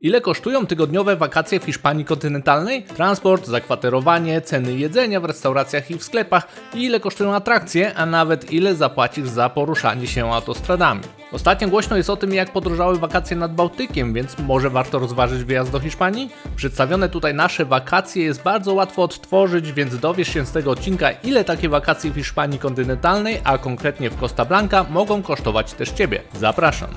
Ile kosztują tygodniowe wakacje w Hiszpanii kontynentalnej? Transport, zakwaterowanie, ceny jedzenia w restauracjach i w sklepach i ile kosztują atrakcje, a nawet ile zapłacisz za poruszanie się autostradami. Ostatnio głośno jest o tym, jak podróżały wakacje nad Bałtykiem, więc może warto rozważyć wyjazd do Hiszpanii? Przedstawione tutaj nasze wakacje jest bardzo łatwo odtworzyć, więc dowiesz się z tego odcinka, ile takie wakacje w Hiszpanii kontynentalnej, a konkretnie w Costa Blanca, mogą kosztować też Ciebie. Zapraszam.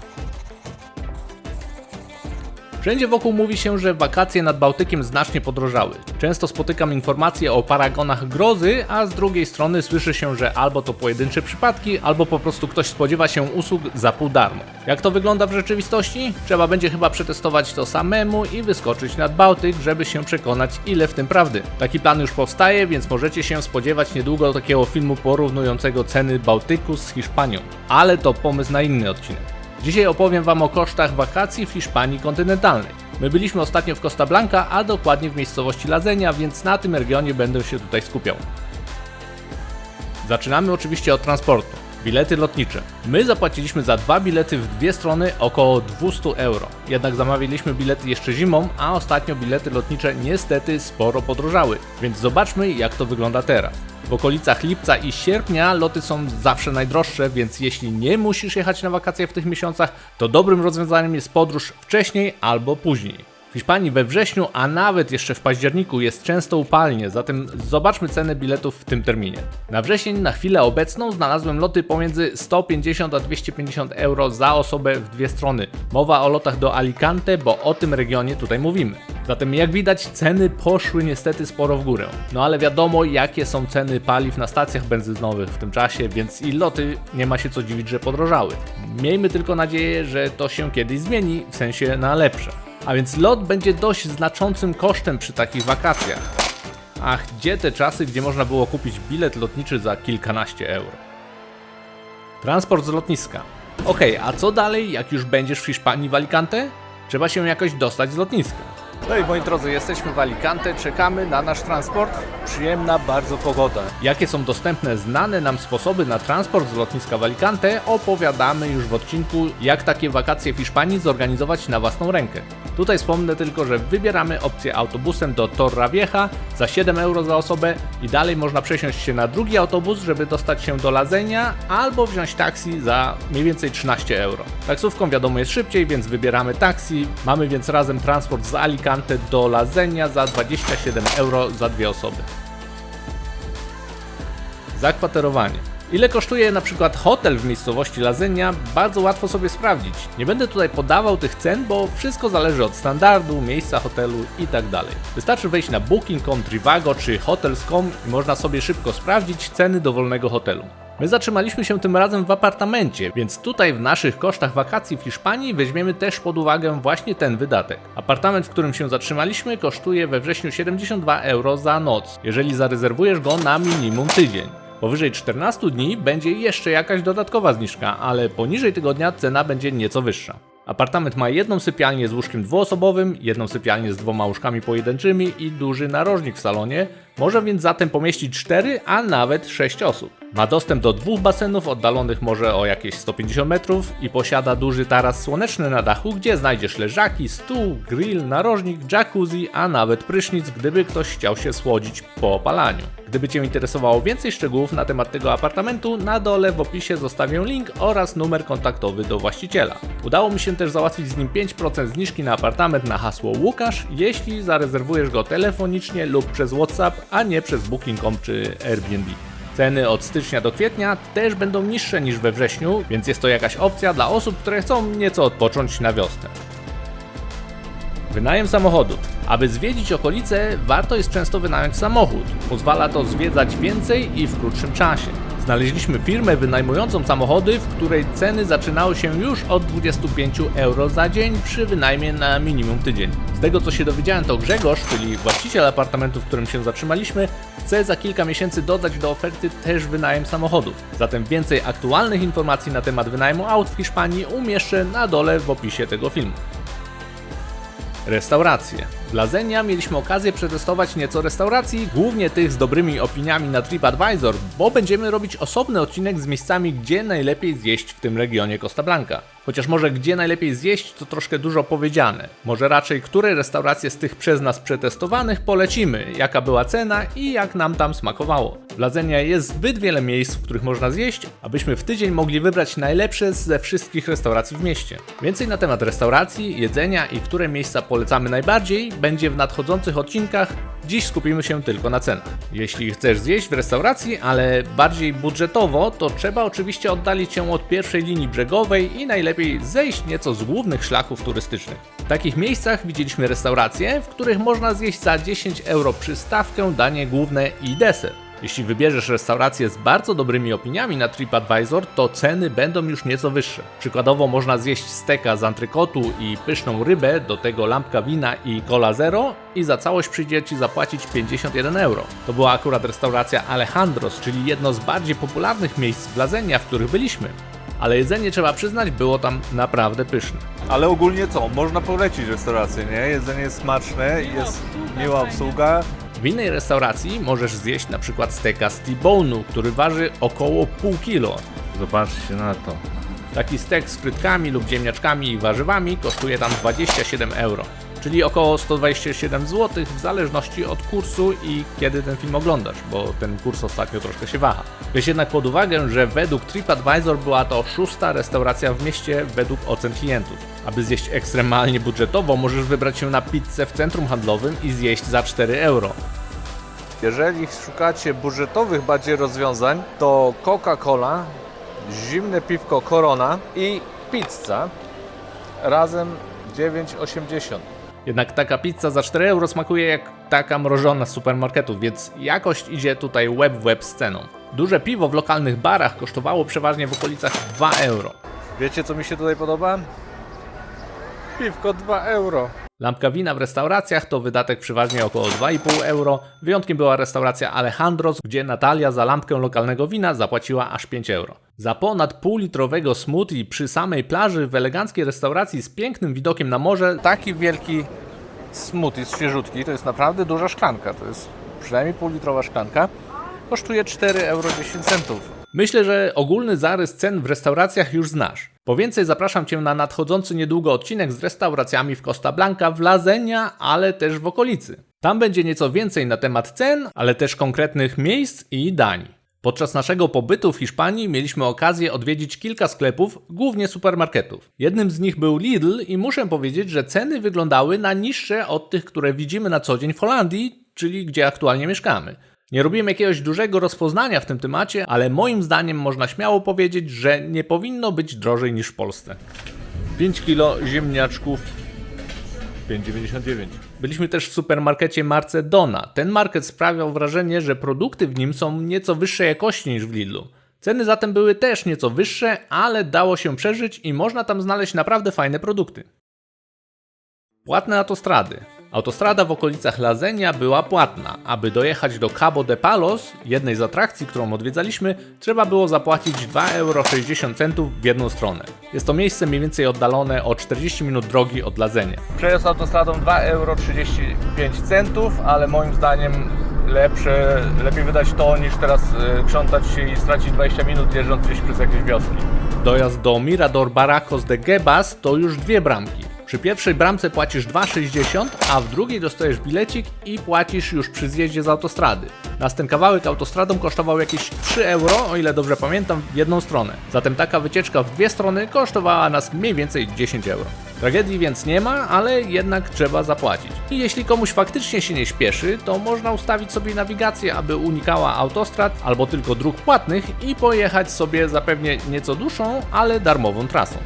Wszędzie wokół mówi się, że wakacje nad Bałtykiem znacznie podrożały. Często spotykam informacje o paragonach grozy, a z drugiej strony słyszy się, że albo to pojedyncze przypadki, albo po prostu ktoś spodziewa się usług za pół darmo. Jak to wygląda w rzeczywistości? Trzeba będzie chyba przetestować to samemu i wyskoczyć nad Bałtyk, żeby się przekonać, ile w tym prawdy. Taki plan już powstaje, więc możecie się spodziewać niedługo takiego filmu porównującego ceny Bałtyku z Hiszpanią. Ale to pomysł na inny odcinek. Dzisiaj opowiem Wam o kosztach wakacji w Hiszpanii kontynentalnej. My byliśmy ostatnio w Costa Blanca, a dokładnie w miejscowości Lazenia, więc na tym regionie będę się tutaj skupiał. Zaczynamy oczywiście od transportu. Bilety lotnicze. My zapłaciliśmy za dwa bilety w dwie strony około 200 euro. Jednak zamawialiśmy bilety jeszcze zimą, a ostatnio bilety lotnicze niestety sporo podrożały. Więc zobaczmy jak to wygląda teraz. W okolicach lipca i sierpnia loty są zawsze najdroższe, więc jeśli nie musisz jechać na wakacje w tych miesiącach, to dobrym rozwiązaniem jest podróż wcześniej albo później. W Hiszpanii we wrześniu, a nawet jeszcze w październiku jest często upalnie, zatem zobaczmy ceny biletów w tym terminie. Na wrzesień na chwilę obecną znalazłem loty pomiędzy 150 a 250 euro za osobę w dwie strony. Mowa o lotach do Alicante, bo o tym regionie tutaj mówimy. Zatem jak widać ceny poszły niestety sporo w górę. No ale wiadomo jakie są ceny paliw na stacjach benzynowych w tym czasie, więc i loty nie ma się co dziwić, że podrożały. Miejmy tylko nadzieję, że to się kiedyś zmieni, w sensie na lepsze. A więc lot będzie dość znaczącym kosztem przy takich wakacjach. Ach, gdzie te czasy, gdzie można było kupić bilet lotniczy za kilkanaście euro? Transport z lotniska. Okej, a co dalej, jak już będziesz w Hiszpanii w Alicante? Trzeba się jakoś dostać z lotniska. No i moi drodzy, jesteśmy w Alicante, czekamy na nasz transport. Przyjemna bardzo pogoda. Jakie są dostępne, znane nam sposoby na transport z lotniska w Alicante, opowiadamy już w odcinku, jak takie wakacje w Hiszpanii zorganizować na własną rękę. Tutaj wspomnę tylko, że wybieramy opcję autobusem do Torrevieja za 7 euro za osobę i dalej można przesiąść się na drugi autobus, żeby dostać się do Lazenia, albo wziąć taksi za mniej więcej 13 euro. Taksówką wiadomo jest szybciej, więc wybieramy taksi. Mamy więc razem transport z Alicante do Lazenia za 27 euro za dwie osoby. Zakwaterowanie. Ile kosztuje na przykład hotel w miejscowości Lazenia? Bardzo łatwo sobie sprawdzić. Nie będę tutaj podawał tych cen, bo wszystko zależy od standardu, miejsca hotelu itd. Wystarczy wejść na booking.com, Trivago czy hotels.com i można sobie szybko sprawdzić ceny dowolnego hotelu. My zatrzymaliśmy się tym razem w apartamencie, więc tutaj w naszych kosztach wakacji w Hiszpanii weźmiemy też pod uwagę właśnie ten wydatek. Apartament, w którym się zatrzymaliśmy, kosztuje we wrześniu 72 euro za noc, jeżeli zarezerwujesz go na minimum tydzień. Powyżej 14 dni będzie jeszcze jakaś dodatkowa zniżka, ale poniżej tygodnia cena będzie nieco wyższa. Apartament ma jedną sypialnię z łóżkiem dwuosobowym, jedną sypialnię z dwoma łóżkami pojedynczymi i duży narożnik w salonie, może więc zatem pomieścić 4, a nawet 6 osób. Ma dostęp do dwóch basenów oddalonych może o jakieś 150 metrów i posiada duży taras słoneczny na dachu, gdzie znajdziesz leżaki, stół, grill, narożnik, jacuzzi, a nawet prysznic, gdyby ktoś chciał się słodzić po opalaniu. Gdyby Cię interesowało więcej szczegółów na temat tego apartamentu, na dole w opisie zostawię link oraz numer kontaktowy do właściciela. Udało mi się też załatwić z nim 5% zniżki na apartament na hasło Łukasz, jeśli zarezerwujesz go telefonicznie lub przez WhatsApp, a nie przez Booking.com czy Airbnb. Ceny od stycznia do kwietnia też będą niższe niż we wrześniu, więc jest to jakaś opcja dla osób, które chcą nieco odpocząć na wiosnę. Wynajem samochodu. Aby zwiedzić okolice, warto jest często wynająć samochód. Pozwala to zwiedzać więcej i w krótszym czasie. Znaleźliśmy firmę wynajmującą samochody, w której ceny zaczynały się już od 25 euro za dzień przy wynajmie na minimum tydzień. Z tego co się dowiedziałem, to Grzegorz, czyli właściciel apartamentu, w którym się zatrzymaliśmy, chce za kilka miesięcy dodać do oferty też wynajem samochodów. Zatem więcej aktualnych informacji na temat wynajmu aut w Hiszpanii umieszczę na dole w opisie tego filmu. Restauracje. W Lazenia mieliśmy okazję przetestować nieco restauracji, głównie tych z dobrymi opiniami na TripAdvisor, bo będziemy robić osobny odcinek z miejscami, gdzie najlepiej zjeść w tym regionie Costa Blanca. Chociaż może gdzie najlepiej zjeść, to troszkę dużo powiedziane. Może raczej które restauracje z tych przez nas przetestowanych polecimy, jaka była cena i jak nam tam smakowało. W Ladzenia jest zbyt wiele miejsc, w których można zjeść, abyśmy w tydzień mogli wybrać najlepsze ze wszystkich restauracji w mieście. Więcej na temat restauracji, jedzenia i które miejsca polecamy najbardziej będzie w nadchodzących odcinkach. Dziś skupimy się tylko na cenach. Jeśli chcesz zjeść w restauracji, ale bardziej budżetowo, to trzeba oczywiście oddalić się od pierwszej linii brzegowej i najlepiej zejść nieco z głównych szlaków turystycznych. W takich miejscach widzieliśmy restauracje, w których można zjeść za 10 euro przystawkę, danie główne i deser. Jeśli wybierzesz restaurację z bardzo dobrymi opiniami na TripAdvisor, to ceny będą już nieco wyższe. Przykładowo można zjeść steka z antrykotu i pyszną rybę, do tego lampka wina i cola zero i za całość przyjdzie Ci zapłacić 51 euro. To była akurat restauracja Alejandros, czyli jedno z bardziej popularnych miejsc w Lazenia, w których byliśmy. Ale jedzenie trzeba przyznać było tam naprawdę pyszne. Ale ogólnie co? Można polecić restaurację, nie? Jedzenie jest smaczne, jest miła obsługa. W innej restauracji możesz zjeść na przykład steka z T-bone'u, który waży około pół kilo. Zobaczcie na to. Taki stek z frytkami lub ziemniaczkami i warzywami kosztuje tam 27 euro, czyli około 127 zł w zależności od kursu i kiedy ten film oglądasz, bo ten kurs ostatnio troszkę się waha. Weź jednak pod uwagę, że według TripAdvisor była to szósta restauracja w mieście według ocen klientów. Aby zjeść ekstremalnie budżetowo, możesz wybrać się na pizzę w centrum handlowym i zjeść za 4 euro. Jeżeli szukacie budżetowych bardziej rozwiązań, to Coca-Cola, zimne piwko Corona i pizza razem 9,80. Jednak taka pizza za 4 euro smakuje jak taka mrożona z supermarketu, więc jakość idzie tutaj web w web z ceną. Duże piwo w lokalnych barach kosztowało przeważnie w okolicach 2 euro. Wiecie co mi się tutaj podoba? Piwko 2 euro. Lampka wina w restauracjach to wydatek przeważnie około 2,5 euro. Wyjątkiem była restauracja Alejandros, gdzie Natalia za lampkę lokalnego wina zapłaciła aż 5 euro. Za ponad półlitrowego smoothie przy samej plaży w eleganckiej restauracji z pięknym widokiem na morze Taki wielki smoothie, świeżutki, to jest naprawdę duża szklanka. To jest przynajmniej półlitrowa szklanka. Kosztuje 4,10 euro. Myślę, że ogólny zarys cen w restauracjach już znasz. Po więcej zapraszam Cię na nadchodzący niedługo odcinek z restauracjami w Costa Blanca, w Lazenia, ale też w okolicy. Tam będzie nieco więcej na temat cen, ale też konkretnych miejsc i dań. Podczas naszego pobytu w Hiszpanii mieliśmy okazję odwiedzić kilka sklepów, głównie supermarketów. Jednym z nich był Lidl i muszę powiedzieć, że ceny wyglądały na niższe od tych, które widzimy na co dzień w Holandii, czyli gdzie aktualnie mieszkamy. Nie robiłem jakiegoś dużego rozpoznania w tym temacie, ale moim zdaniem można śmiało powiedzieć, że nie powinno być drożej niż w Polsce. 5 kilo ziemniaczków 5,99. Byliśmy też w supermarkecie marce Dona. Ten market sprawiał wrażenie, że produkty w nim są nieco wyższej jakości niż w Lidlu. Ceny zatem były też nieco wyższe, ale dało się przeżyć i można tam znaleźć naprawdę fajne produkty. Płatne autostrady. Autostrada w okolicach Lazenia była płatna. Aby dojechać do Cabo de Palos, jednej z atrakcji, którą odwiedzaliśmy, trzeba było zapłacić 2,60 euro w jedną stronę. Jest to miejsce mniej więcej oddalone o 40 minut drogi od Lazenia. Przejazd autostradą 2,35 euro, ale moim zdaniem lepsze, lepiej wydać to niż teraz y, krzątać się i stracić 20 minut jeżdżąc gdzieś przez jakieś wioski. Dojazd do Mirador Baracos de Gebas to już dwie bramki. Przy pierwszej bramce płacisz 2,60, a w drugiej dostajesz bilecik i płacisz już przy zjeździe z autostrady. Nas ten kawałek autostradą kosztował jakieś 3 euro, o ile dobrze pamiętam, w jedną stronę. Zatem taka wycieczka w dwie strony kosztowała nas mniej więcej 10 euro. Tragedii więc nie ma, ale jednak trzeba zapłacić. I jeśli komuś faktycznie się nie śpieszy, to można ustawić sobie nawigację, aby unikała autostrad albo tylko dróg płatnych i pojechać sobie zapewnie nieco dłuższą, ale darmową trasą.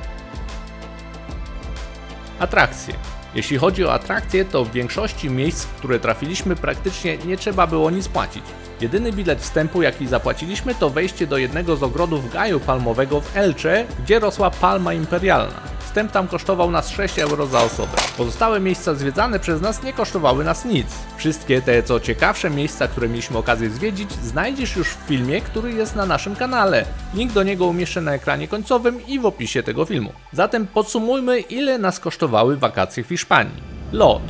Atrakcje. Jeśli chodzi o atrakcje, to w większości miejsc, w które trafiliśmy, praktycznie nie trzeba było nic płacić. Jedyny bilet wstępu, jaki zapłaciliśmy, to wejście do jednego z ogrodów gaju palmowego w Elche, gdzie rosła palma imperialna. Wstęp tam kosztował nas 6 euro za osobę. Pozostałe miejsca zwiedzane przez nas nie kosztowały nas nic. Wszystkie te co ciekawsze miejsca, które mieliśmy okazję zwiedzić, znajdziesz już w filmie, który jest na naszym kanale. Link do niego umieszczę na ekranie końcowym i w opisie tego filmu. Zatem podsumujmy, ile nas kosztowały wakacje w Hiszpanii. Lot,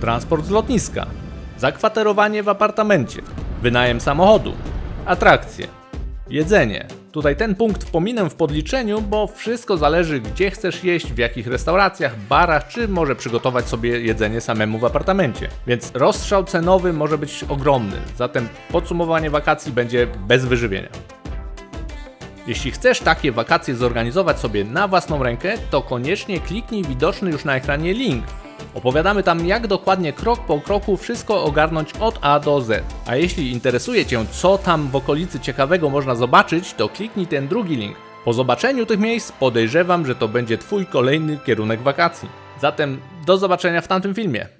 transport z lotniska, zakwaterowanie w apartamencie, wynajem samochodu, atrakcje, jedzenie, Tutaj ten punkt pominę w podliczeniu, bo wszystko zależy gdzie chcesz jeść, w jakich restauracjach, barach, czy może przygotować sobie jedzenie samemu w apartamencie. Więc rozstrzał cenowy może być ogromny, zatem podsumowanie wakacji będzie bez wyżywienia. Jeśli chcesz takie wakacje zorganizować sobie na własną rękę, to koniecznie kliknij widoczny już na ekranie link. Opowiadamy tam, jak dokładnie krok po kroku wszystko ogarnąć od A do Z. A jeśli interesuje Cię, co tam w okolicy ciekawego można zobaczyć, to kliknij ten drugi link. Po zobaczeniu tych miejsc podejrzewam, że to będzie Twój kolejny kierunek wakacji. Zatem do zobaczenia w tamtym filmie.